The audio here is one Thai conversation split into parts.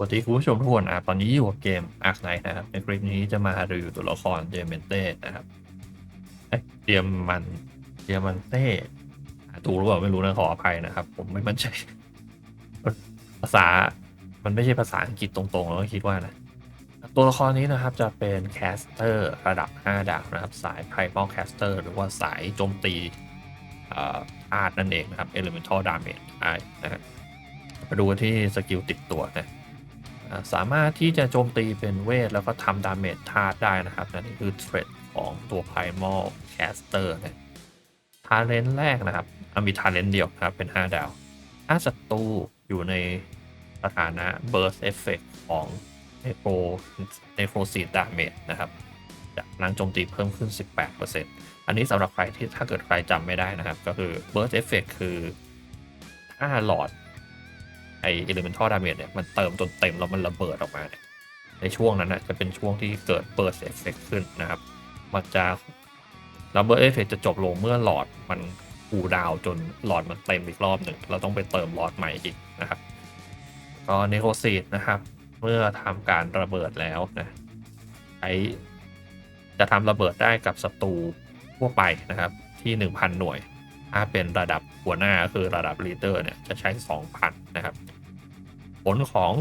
สวัสดีคุณผู้ชมทุกคนนะครับตอนนี้อยู่กับเกม Ark Knight นะครับ ในคลิปนี้จะมารีวิวตัวละครเดเมนเต้นะครับเอ้ยเดียมมันเดียมมันเต้อ่านถูกหรือเปล่าไม่รู้นะขออภัยนะครับ ผมไม่มั่นใจภาษา มันไม่ใช่ภาษาอังกฤษตรงๆ แล้วก็คิดว่านะ ตัวละครนี้นะครับจะเป็นแคสเตอร์ระดับ 5 ดาวนะครับ สาย Primal Caster หรือว่าสายโจมตีอาอาดนั่นเองนะครับ Elemental Damage ไอนะครับมาดูที่สกิลติดตัวนะ สามารถที่จะโจมตีเป็นเวท แล้วก็ทำดาเมจธาตุได้นะครับนั่นคือเทรดของตัว Primal Caster นะทาเลนแรกนะครับมีทาเลนเดียวครับเป็น 5 ดาว ถ้าศัตรูอยู่ในสถานะ Burst Effect ของ Necro Necroseed Damage นะครับจากพลังโจมตีเพิ่มขึ้น 18%อันนี้สำหรับใครที่ถ้าเกิดใครจำไม่ได้นะครับ ก็คือ Burst Effect คือถ้าหลอด ไอ elemental damage เนี่ยมันเติมจนเต็มแล้วมันระเบิดออกมาเนี่ยในช่วงนั้นนะจะเป็นช่วงที่เกิด burst effect ขึ้นนะครับ มันจะแล้ว burst effect จะจบลงเมื่อหลอดมันคูดาวจนหลอดมันเต็มอีกรอบหนึ่งเราต้องไปเติมหลอดใหม่อีกนะครับก็เนโคซีดนะครับ เมื่อทำการระเบิดแล้วนะใช้จะทำระเบิดได้กับศัตรูทั่วไปนะครับที่ 1,000 หน่วย ถ้าเป็นระดับหัวหน้าคือระดับลีดเดอร์เนี่ยจะใช้ 2,000 นะครับ ผลของ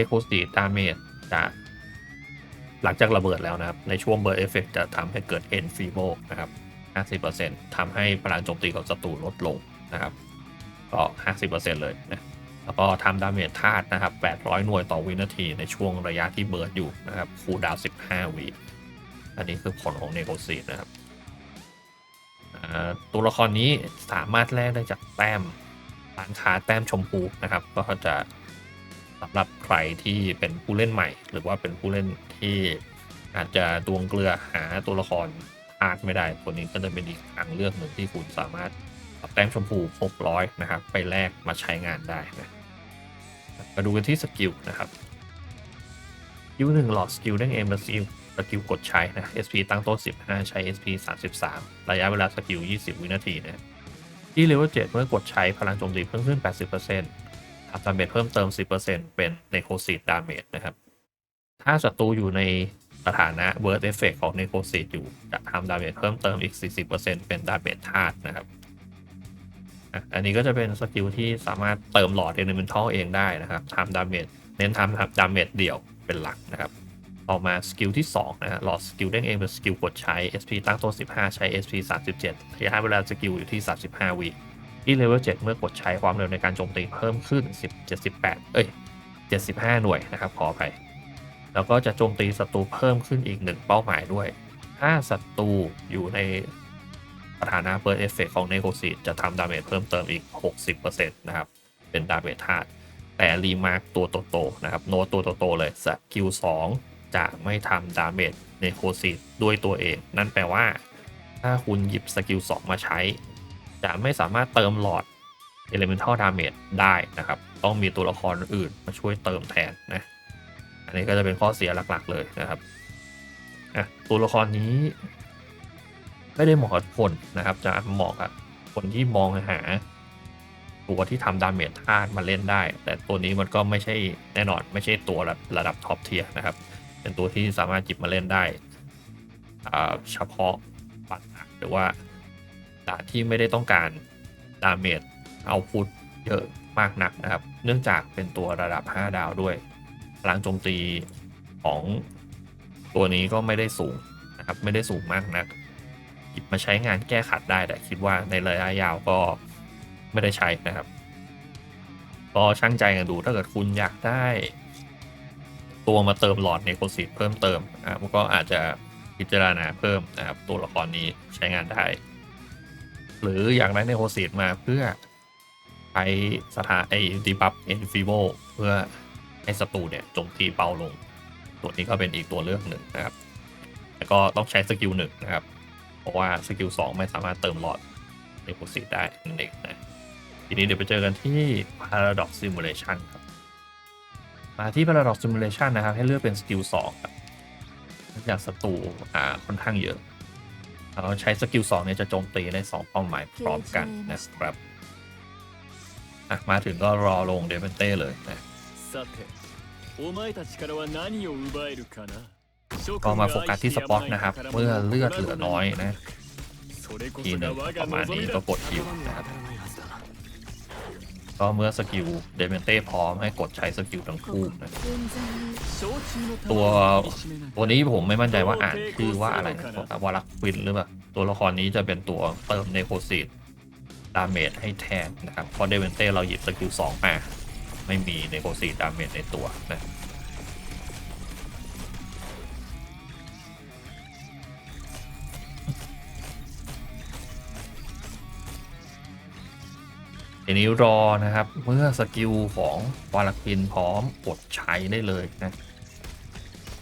e c o s t i d Damage จะหลังจากระเบิดแล้วนะครับ ในช่วง Burst Effect จะทำให้เกิด e n Feeble นะครับ 50%ทำให้พลังโจมตีของศัตรูลดลงนะครับ ก็ 50%เลยนะแล้วก็ทำดาเมจธาตุนะครับ 800 หน่วยต่อวินาที ในช่วงระยะที่เบิร์ดอยู่นะครับ คูลดาว 15 วิ อันนี้คือผลของ n e g o c i a t e นะครับ ตัวละครนี้สามารถแลกได้จากแต้มร้านค้าแต้มชมพูนะครับ ก็จะสำหรับใครที่เป็นผู้เล่นใหม่ หรือว่าเป็นผู้เล่นที่อาจจะดวงเกลือหาตัวละครอาดไม่ได้ตัวนี้ก็จะเป็นอีกทางเลือกหนึ่งที่คุณสามารถแต้มชมพู 600 นะครับ ไปแลกมาใช้งานได้นะมาดูกันที่สกิลนะครับสกิลหนึ่งหลอดสกิลเด้งเอมและสกิล สกิลกดใช้นะ SP ตั้งต้น15 ใช้ SP 33 ระยะเวลาสกิล 20 วินาทีนะที่เลเวล7เมื่อกดใช้พลังโจมตีเพิ่มขึ้น 80%อัพดาเมจเพิ่มเติม 10%เป็น Necroseed Damage นะครับ ถ้าศัตรูอยู่ในสถานะ Burst Effect ของ Necroseed อยู่ จะทำดาเมจเพิ่มเติมอีก 40%เป็นดาเมจธาตุนะครับอันนี้ก็จะเป็นสกิลที่สามารถเติมหลอด Elemental เองได้นะครับทำดาเมจเน้นทำครับดาเมจเดี่ยวเป็นหลักนะครับ ต่อมาสกิลที่2นะฮะหลอดสกิลเด้งเองเป็นสกิลกดใช้ SP ตั้งต้น15 ใช้ SP 37ระยะเวลาสกิลอยู่ที่ 35 วิที่เลเวล7เมื่อกดใช้ความเร็วในการโจมตีเพิ่มขึ้น10 78เอ้ย75 หน่วยนะครับขออภัยแล้วก็จะโจมตีศัตรูเพิ่มขึ้นอีก 1 เป้าหมายด้วย ถ้าศัตรูอยู่ในสถานะเปิดเอฟเฟกของเนโคซีจะทำดาเมจเพิ่มเติมอีก 60%นะครับ เป็นดาเมจธาตุแต่รีมาร์กตัวโตๆนะครับ โนตตัวโตๆเลยสกิล2 จะไม่ทำดาเมจในโคซีด้วยตัวเอง นั่นแปลว่า ถ้าคุณหยิบสกิล 2 มาใช้ จะไม่สามารถเติมหลอด Elemental Damage ได้นะครับ ต้องมีตัวละครอื่นมาช่วยเติมแทนนะ อันนี้ก็จะเป็นข้อเสียหลักๆเลยนะครับอะตัวละครนี้ ไม่ได้เหมาะกับคนนะครับ จะเหมาะกับคนที่มองหาตัวที่ทำดาเมจธาตุมาเล่นได้ แต่ตัวนี้มันก็ไม่ใช่แน่นอนไม่ใช่ตัวระระดับท็อปเทียร์นะครับ เป็นตัวที่สามารถจิบมาเล่นได้เฉพาะปัญหาหรือว่าดาที่ไม่ได้ต้องการดาเมจเอาพุทเยอะมากนักนะครับ เนื่องจากเป็นตัวระดับ 5 ดาวด้วยพลังโจมตีของตัวนี้ก็ไม่ได้สูงนะครับ ไม่ได้สูงมากนักหยิบมาใช้งานแก้ขัดได้แต่คิดว่าในระยะยาวก็ไม่ได้ใช้นะครับ ก็ช่างใจกันดูถ้าเกิดคุณอยากได้ ตัวมาเติมหลอดในโคซิตเพิ่มเติมอะก็อาจจะพิจารณาเพิ่มนะครับตัวละครนี้ใช้งานได้ หรืออยากได้ในโคซิตมาเพื่อใช้สถานไอ้ดีบัฟเอ็นฟิโบเพื่อให้ศัตรูเนี่ยโจมตีเบาลง ตัวนี้ก็เป็นอีกตัวเลือกหนึ่งนะครับแต่ก็ต้องใช้สกิลหนึ่งนะครับ เพราะว่าสกิลสองไม่สามารถเติมหลอดในโคซิตได้นั่นเองนะทีนี้เดี๋ยวไปเจอกันที่ Paradox Simulation ครับ มาที่ Paradox Simulation นะครับ ให้เลือกเป็นสกิลสองครับจากศัตรูอ่าค่อนข้างเยอะเราใช้สกิลสองเนี่ยจะโจมตีได้สองเป้าหมายพร้อมกันนะครับมาถึงก็รอลงเดเมนเต้เลยนะก็มาโฟกัสที่สปอตนะครับ เมื่อเลือดเหลือน้อยนะทีนึงประมาณนี้ก็กดคิวนะครับ ก็เมื่อสกิลเดเมนเต้พร้อมให้กดใช้สกิลทั้งคู่นะตัวตัวนี้ผมไม่มั่นใจว่าอ่านคือว่าอะไรนะวารักวินหรือเปล่าตัวละครนี้จะเป็นตัวเติมในโคซีดดาเมจให้แทนนะครับเพราะเดเมนเต้เราหยิบสกิลสองมาไม่มีในโคซีดดาเมจในตัวนะ ทีนี้รอนะครับ เมื่อสกิลของวารักวินพร้อมกดใช้ได้เลยนะ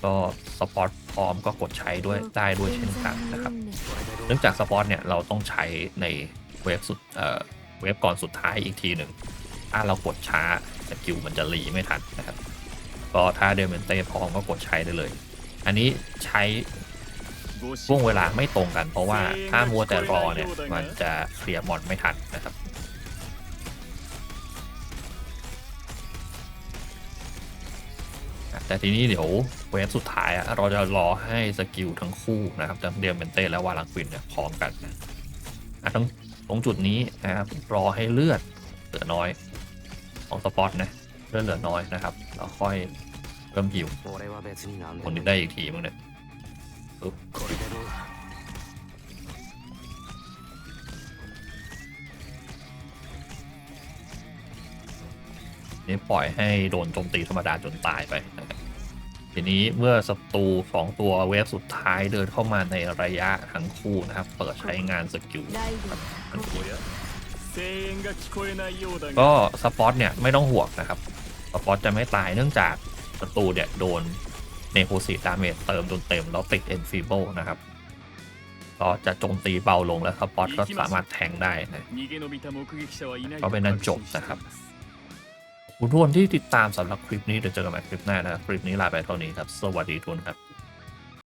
ก็สปอตพร้อมก็กดใช้ด้วยได้ด้วยเช่นกันนะครับ เนื่องจากสปอตเนี่ยเราต้องใช้ในเวฟสุดเอ่อเวฟก่อนสุดท้ายอีกทีหนึ่งถ้าเรากดช้าสกิลมันจะรีไม่ทันนะครับก็ถ้าเดเมนเต้พร้อมก็กดใช้ได้เลย อันนี้ใช้ช่วงเวลาไม่ตรงกัน เพราะว่าถ้ามัวแต่รอเนี่ยมันจะเคลียร์มอนไม่ทันนะครับ แต่ทีนี้เดี๋ยวเวฟสุดท้ายอะเราจะรอให้สกิลทั้งคู่นะครับทั้งเดียมเบนเต้และวาลังควินเนี่ยพร้อมกันนะทั้งตรงจุดนี้นะครับรอให้เลือดเหลือน้อยของสปอตนะเลือดเหลือน้อยนะครับเราค่อยเริ่มหิวคนนี้ได้อีกทีมั้งเนี่ยนี่ปล่อยให้โดนโจมตีธรรมดาจนตายไปนะ ทีนี้เมื่อศัตรูของตัวเวฟสุดท้ายเดินเข้ามาในระยะทั้งคู่นะครับ เปิดใช้งานสกิลก็สปอตเนี่ยไม่ต้องห่วงนะครับสปอตจะไม่ตายเนื่องจากศัตรูเนี่ยโดนเนโคซีดามเมจเติมจนเต็มแล้วติดเอนฟิโบนะครับก็จะโจมตีเบาลงแล้วสปอตก็สามารถแทงได้นะก็เป็นนั้นจบนะครับ คุณทุกคนที่ติดตามสำหรับคลิปนี้เดี๋ยวเจอกันใหม่คลิปหน้านะครับคลิปนี้ลาไปเท่านี้ครับ สวัสดีทุกคนครับ